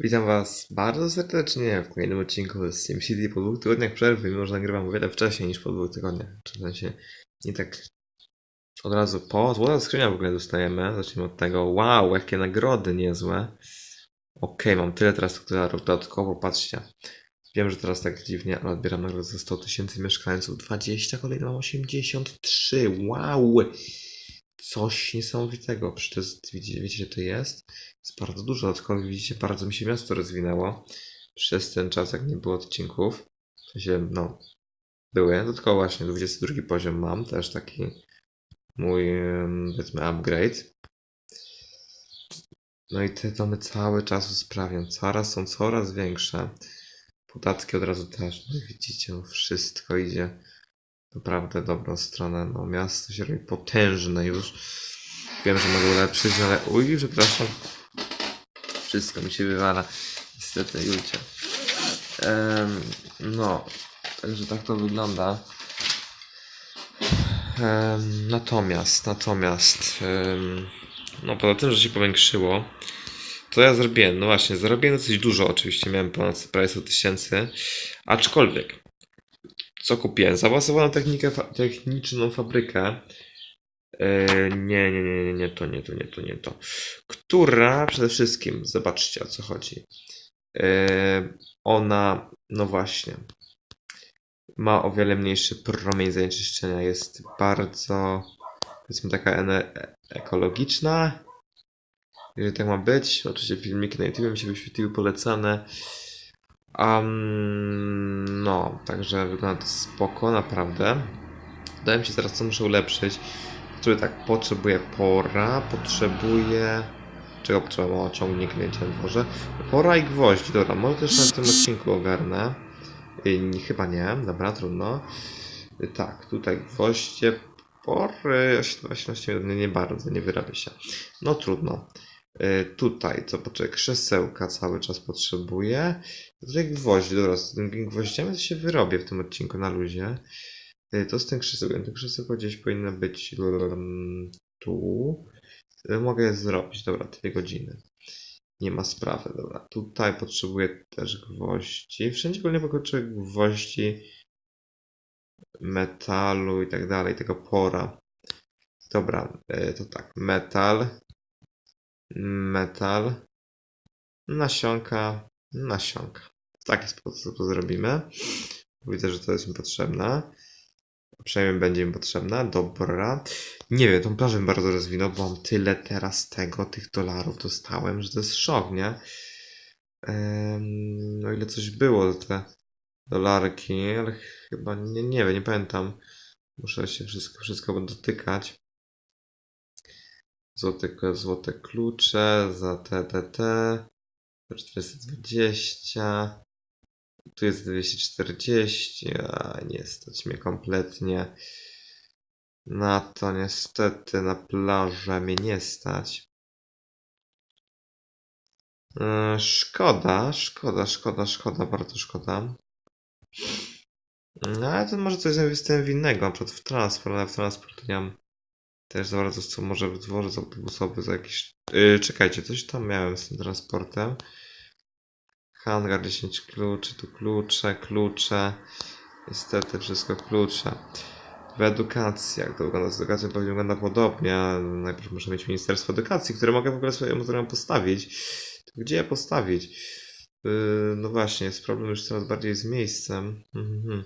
Witam Was bardzo serdecznie w kolejnym odcinku z SimCity po dwóch tygodniach przerwy, mimo że nagrywam o wiele wcześniej niż po dwóch tygodniach. W sensie nie tak od razu po. Złota skrzynia w ogóle dostajemy. Zacznijmy od tego. Wow, jakie nagrody niezłe. Okej, mam tyle teraz dolarów dodatkowo, patrzcie. Wiem, że teraz tak dziwnie, ale odbieram nagrodę za 100 tysięcy mieszkańców. 20, kolejny mam 83. Wow! Coś niesamowitego. Przecież to jest, widzicie, wiecie, że to jest? jest bardzo dużo. Dodatkowo widzicie, bardzo mi się miasto rozwinęło przez ten czas, jak nie było odcinków. W sensie, no, były. Dodatkowo właśnie 22 poziom mam, też taki mój, powiedzmy, upgrade. No i te domy cały czas usprawiam. Coraz są coraz większe. Podatki od razu też. No widzicie, wszystko idzie naprawdę dobrą stronę. No miasto się robi potężne już. Wiem, że mogę ulepszyć, ale uj, przepraszam. Wszystko mi się wywala. Niestety, Julcie. Em, no, także tak to wygląda. Em, natomiast, natomiast, em, no poza tym, że się powiększyło, to ja zrobiłem, no właśnie, zarobiłem dosyć dużo, oczywiście miałem ponad prawie 100 tysięcy, aczkolwiek, co kupiłem? Zaawansowaną technikę, fa- techniczną fabrykę, E, nie, nie, nie, nie, nie, to nie, to nie, to nie to. Która przede wszystkim, zobaczcie o co chodzi. E, ona, no właśnie, ma o wiele mniejszy promień zanieczyszczenia. Jest bardzo, powiedzmy, taka ekologiczna. Jeżeli tak ma być, oczywiście filmiki na YouTube mi się wyświetliły polecane. Um, no, także wygląda to spoko, naprawdę. Wydaje mi się teraz, co muszę ulepszyć. Tak, potrzebuję pora, potrzebuję... Czego potrzebuję? O, ciągnik nie chciałem może. Pora i gwoźdź, dobra, może też na tym odcinku ogarnę. Yy, nie- chyba nie, dobra, trudno. Yy, tak, tutaj gwoździe, pory, 18 minut, nie, nie bardzo, nie wyrabia się. No trudno. Yy, tutaj, co poczekaj, krzesełka cały czas potrzebuję. Tutaj gwoźdź, dobra, z tym gwoździami to się wyrobię w tym odcinku na luzie. Y, To z tym krzesełkiem. To krzesełko gdzieś powinno być tu. Y, Mogę je zrobić, dobra, dwie godziny. Nie ma sprawy, dobra. Tutaj potrzebuję też gwoździ. Wszędzie ogólnie potrzebuję gwoździ, metalu i tak dalej, tego pora. Dobra, to tak. Metal, metal, nasionka, nasionka. W taki sposób to zrobimy. Widzę, że to jest mi potrzebne. Przynajmniej będzie mi potrzebna. Dobra. Nie wiem, tą plażę bardzo rozwinął, bo mam tyle teraz tego, tych dolarów dostałem, że to jest szok, nie? Em, no ile coś było te dolarki, ale chyba nie, nie wiem, nie pamiętam. Muszę się wszystko, wszystko dotykać. Złote, złote klucze za TTT. 420. Tu jest 240, a nie stać mnie kompletnie. Na to niestety na plażę mnie nie stać. E, Szkoda, szkoda, szkoda, szkoda, bardzo szkoda. No ale to może coś zainwestuję w innego, na przykład w transport, ale w transport nie mam też za bardzo co może w dworzec autobusowy za jakiś... Yy, czekajcie, coś tam miałem z tym transportem. Hangar 10 kluczy, tu klucze, klucze. Niestety wszystko klucze. W edukacji, jak to wygląda z edukacją, pewnie wygląda podobnie. Najpierw muszę mieć Ministerstwo Edukacji, które mogę w ogóle swoją stroną postawić. Gdzie je postawić? Yy, no właśnie, jest problem już coraz bardziej z miejscem. Mhm. Mm,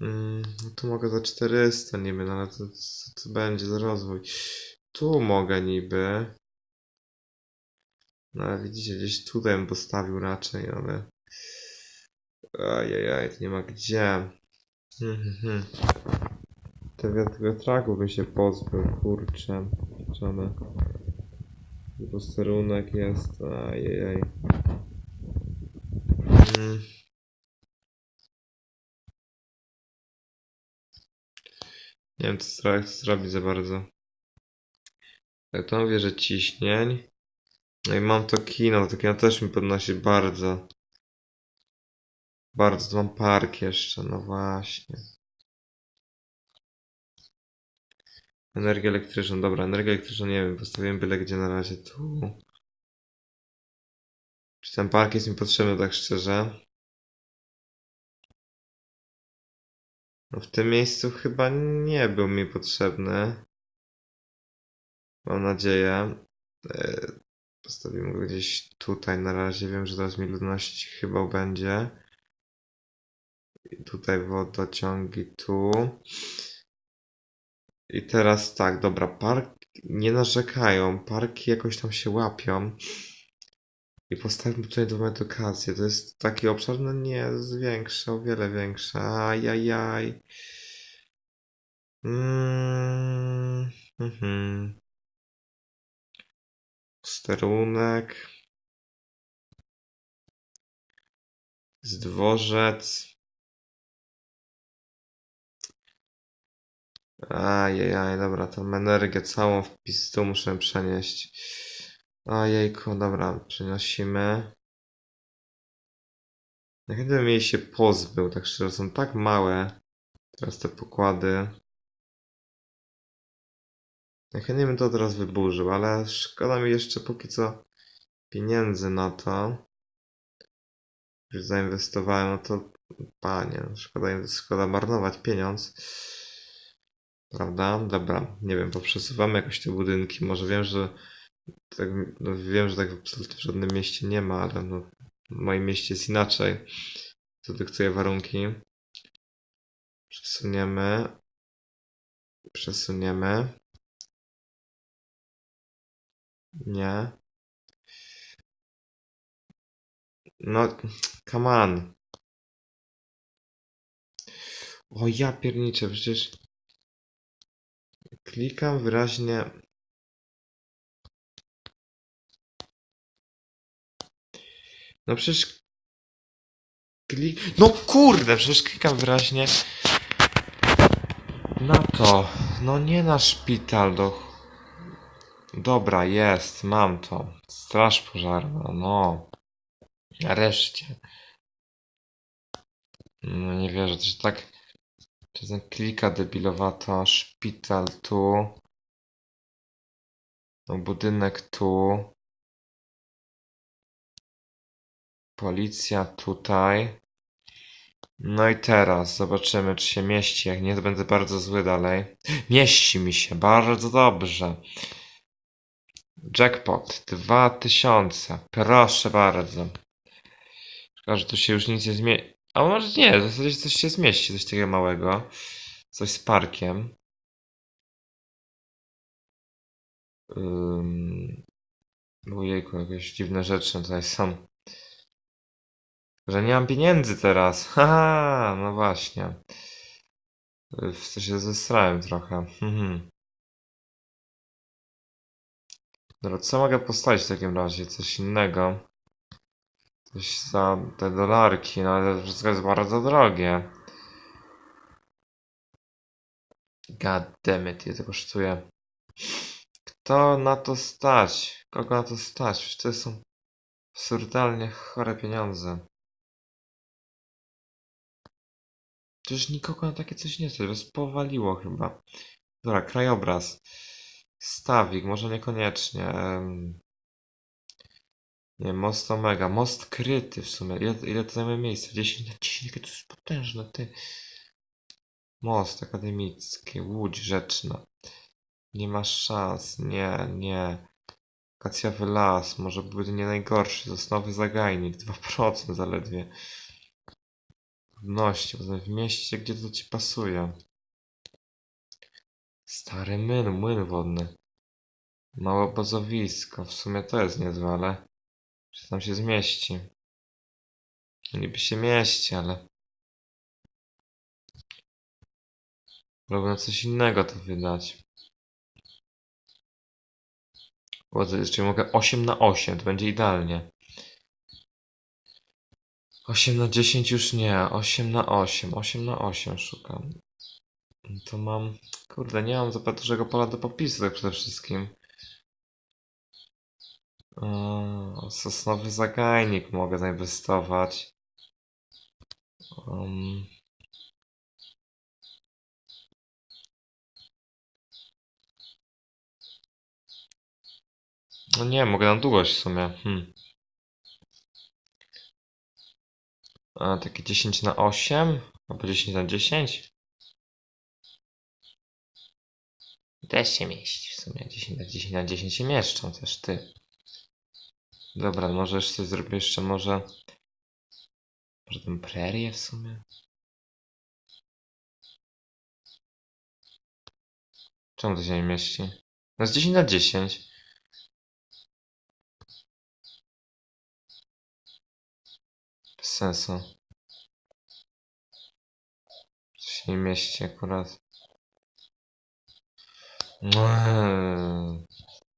no tu mogę za 400, niby, no ale to, co to będzie za rozwój? Tu mogę niby. No ale widzicie, gdzieś tutaj bym postawił raczej, ale... Ajajaj, to nie ma gdzie. Mhm. Te wiat- wiatraków bym się pozbył, kurczę. Pieczone. Posterunek jest, ajajaj. Mm. Nie wiem, co, zro- co zrobić za bardzo. Tak, to mówię, że ciśnień. No i mam to kino, to kino też mi podnosi bardzo. Bardzo, to mam park jeszcze, no właśnie. Energię elektryczną, dobra, energię elektryczną nie wiem, postawiłem byle gdzie na razie tu. Czy ten park jest mi potrzebny, tak szczerze? W tym miejscu chyba nie był mi potrzebny. Mam nadzieję. E, Postawimy go gdzieś tutaj na razie. Wiem, że teraz mi ludności chyba będzie. I tutaj wodociągi tu. I teraz tak, dobra, park nie narzekają, parki jakoś tam się łapią. I postawmy tutaj tą edukację. To jest taki obszar, no nie, jest większy, o wiele większy. Ajajaj. Mm, mhm. Sterunek. Z dworzec. Ajajaj, dobra, tą energię całą w pistu muszę przenieść. Ojejku, dobra, przenosimy. Jak gdybym jej się pozbył, tak szczerze, są tak małe teraz te pokłady. Ja chętnie bym to teraz wyburzył, ale szkoda mi jeszcze póki co pieniędzy na to. Już zainwestowałem, no to panie, no szkoda, szkoda marnować pieniądz. Prawda? Dobra, nie wiem, poprzesuwamy jakoś te budynki. Może wiem, że tak, no wiem, że tak absolutnie w żadnym mieście nie ma, ale no, w moim mieście jest inaczej. To dyktuje warunki. Przesuniemy. Przesuniemy. Nie. No, come on. O ja pierniczę, przecież klikam wyraźnie. No przecież klik... No kurde, przecież klikam wyraźnie na to. No nie na szpital, do... Dobra, jest, mam to. Straż pożarna, no. Nareszcie. No nie wierzę, to się tak... Czasem klika debilowato, szpital tu. No budynek tu. Policja tutaj. No i teraz zobaczymy, czy się mieści. Jak nie, to będę bardzo zły dalej. Mieści mi się, bardzo dobrze. Jackpot 2000. Proszę bardzo. Szkoda, że tu się już nic nie zmieni. A może nie, w zasadzie coś się zmieści, coś takiego małego. Coś z parkiem. Um, ojejku, jakieś dziwne rzeczy tutaj są. Że nie mam pieniędzy teraz. Haha, no właśnie. W to się zesrałem trochę. Mhm. Dobra, co mogę postawić w takim razie? Coś innego. Coś za te dolarki, no ale to wszystko jest bardzo drogie. God damn it, ile to kosztuje. Kto na to stać? Kogo na to stać? Przecież to są absurdalnie chore pieniądze. Przecież nikogo na takie coś nie stać, was powaliło chyba. Dobra, krajobraz. Stawik, może niekoniecznie. Nie, most Omega. Most kryty w sumie. Ile, ile to zajmuje miejsca? 10 na 10, jakie to jest potężne, ty. Most akademicki, Łódź rzeczna. Nie ma szans, nie, nie. Kacjawy las, może byłby nie najgorszy. Sosnowy zagajnik, 2% zaledwie. Trudności, potem w mieście, gdzie to ci pasuje. Stary młyn, młyn wodny. Małe obozowisko, w sumie to jest niezłe, ale czy tam się zmieści? Niby się mieści, ale na coś innego to wydać. Jest, czyli mogę 8 na 8, to będzie idealnie. 8 na 10 już nie, 8 na 8, 8 na 8 szukam. To mam, kurde, nie mam za dużego pola do popisu tak przede wszystkim. Eee, Sosnowy zagajnik mogę zainwestować. Um, no nie, mogę na długość w sumie. Hmm. A, takie 10 na 8? Albo 10 na 10? Też się mieści w sumie. 10 na 10 na 10 się mieszczą też ty. Dobra, może jeszcze zrobię jeszcze, może... Może tę prerię w sumie? Czemu to się nie mieści? No jest 10 na 10. sensu. To się mieści akurat. No,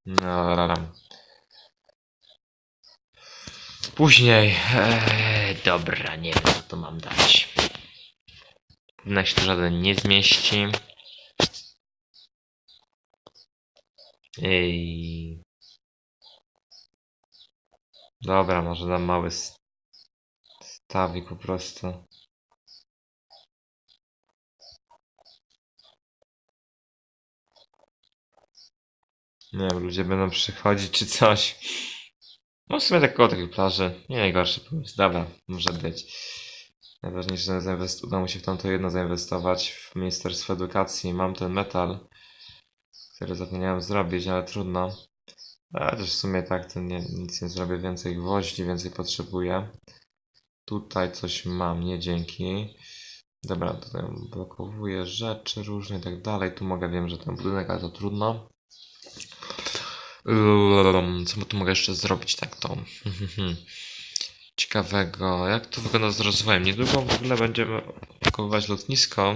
dobra. Później. Eee, dobra, nie wiem co to mam dać. Jednak się to żaden nie zmieści. Ej. Dobra, może dam mały s- stawik po prostu. Nie wiem, ludzie będą przychodzić czy coś. No w sumie tak koło takiej plaży. Nie najgorszy pomysł. Dobra, może być. Najważniejsze, że uda mu się w tamto jedno zainwestować w Ministerstwo Edukacji. Mam ten metal, który zapomniałem zrobić, ale trudno. A też w sumie tak, to nie, nic nie zrobię. Więcej gwoździ, więcej potrzebuję. Tutaj coś mam, nie dzięki. Dobra, tutaj blokowuję rzeczy różne i tak dalej. Tu mogę, wiem, że ten budynek, ale to trudno. Co tu mogę jeszcze zrobić tak to? Ciekawego. Jak to wygląda z rozwojem? Niedługo w ogóle będziemy budować lotnisko.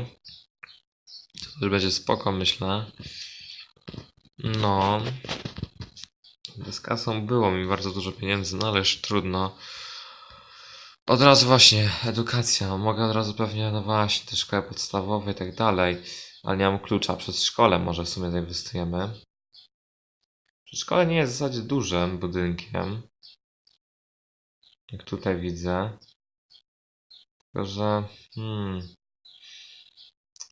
To też będzie spoko, myślę. No. Z kasą było mi bardzo dużo pieniędzy, no ale już trudno. Od razu właśnie, edukacja. Mogę od razu pewnie, no właśnie, te szkoły podstawowe i tak dalej. Ale nie mam klucza. Przez szkole może w sumie zainwestujemy. Przedszkole nie jest w zasadzie dużym budynkiem. Jak tutaj widzę. Tylko, że. Hmm.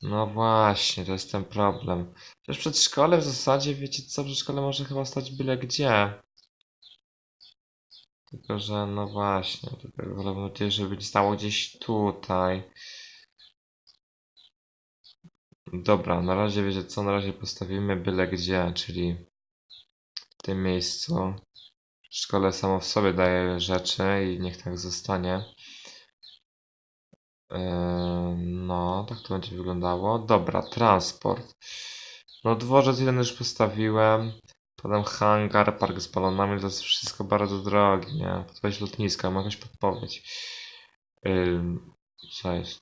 No właśnie, to jest ten problem. Przecież przedszkole w zasadzie, wiecie co, przedszkole może chyba stać byle gdzie. Tylko, że no właśnie, tylko wolałbym, żeby stało gdzieś tutaj. Dobra, na razie wiecie co, na razie postawimy byle gdzie, czyli w tym miejscu. Szkole samo w sobie daje rzeczy i niech tak zostanie. Eee, No, tak to będzie wyglądało. Dobra, transport. No, dworzec jeden już postawiłem. Potem hangar, park z balonami, to jest wszystko bardzo drogie, nie? Podpowiedź lotniska, mam jakąś podpowiedź. Ym, co jest?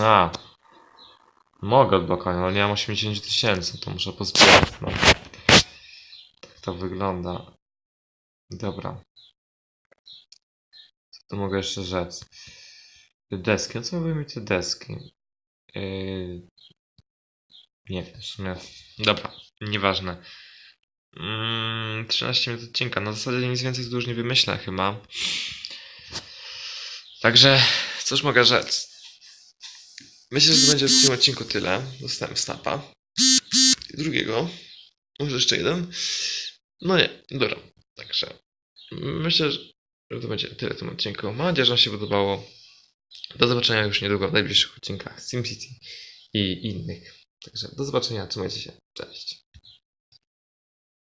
A. Mogę odblokować, ale nie mam 80 tysięcy, to muszę pozbierać, no. Tak to wygląda. Dobra. Co tu mogę jeszcze rzec? Deski, a co mówimy mi te deski? Yy... Nie wiem, w sumie. Dobra, nieważne. Mm, 13 minut odcinka. Na zasadzie nic więcej tu już nie wymyślę chyba. Także, cóż mogę rzec? Myślę, że to będzie w tym odcinku tyle. Dostałem snapa. Drugiego. Może jeszcze jeden. No nie, dobra. Także myślę, że to będzie tyle w tym odcinku. Mam nadzieję, że Wam się podobało. Do zobaczenia już niedługo w najbliższych odcinkach SimCity i innych. Także do zobaczenia, trzymajcie się. Cześć.